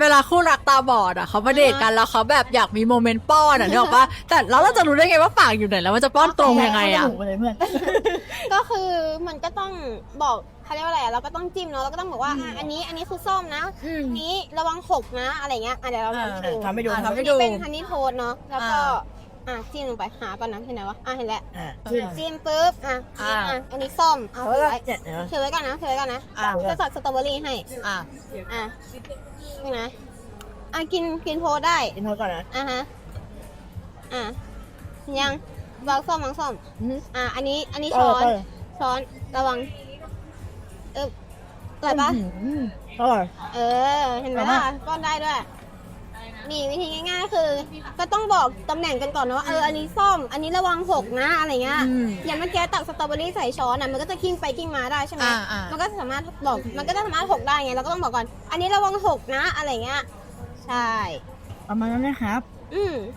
เวลาคู่รักตาบอดอะเขามาเดทกันแล้วเขาแบบอยากมีโมเมนต์ป้อนอะนึกออกปะแต่แล้วเราจะรู้ได้ไงว่าปากอยู่ไหนแล้วมันจะป้อนตรงยังไงอะถูกเลยเพื่อน ก็คือมันก็ต้องบอกเขาเรียกว่าอะไรอะเราก็ต้องจิ้มเนาะเราก็ต้องบอกว่าอะอันนี้อันนี้คือส้มนะอืมอันนี้ระวังหกนะอะไรเงี้ยอะเดี๋ยวเราทำให้ดู ทำให้ดูอะทำให้อันดูนี้เป็นฮันนี่โทสเนาะแล้วก็อ่า อะจิ้มลงไปหาก่อนนะเห็นไหมวะอะเห็นแล้วอ่าจิ้มปุ๊บอะอ่าอะอันนี้ส้มเอาแล้วก็ไว้เจ็ดนะเถือไว้ก่อนนะเถือไว้ก่อนนะอะ จะสอดสตรอเบอรี่ให้อะอะนี่นะอะกินกินโทสได้กินเท่าก่อนนะอะฮะอะยังวางส้มวางส้มอะอันนี้อันนี้ช้อนช้อนระวังเอออร่อยปะอร่อย เออ เห็นไหมอร่ล่ะอยมากก้อนได้ด้วย นี่วิธีง่ายๆ คือ ก็ต้องบอกตำแหน่งกันก่อนนะว่าเอออันนี้ส้ม อันนี้ระวังหกนะอะไรเงี้ยอืมอย่างเมื่อกี้ตักสตรอเบอรี่ใส่ช้อนอะมันก็จะกิ้งไปกิ้งมาได้ใช่ไหมอ่าอ่ามั มันก็สามารถบอกมันก็จะสามารถหกได้ไงเราก็ต้องบอกก่อน อันนี้ระวังหกนะอะไรเงี้ยใช่ ประมาณนั้นนะครับ อืม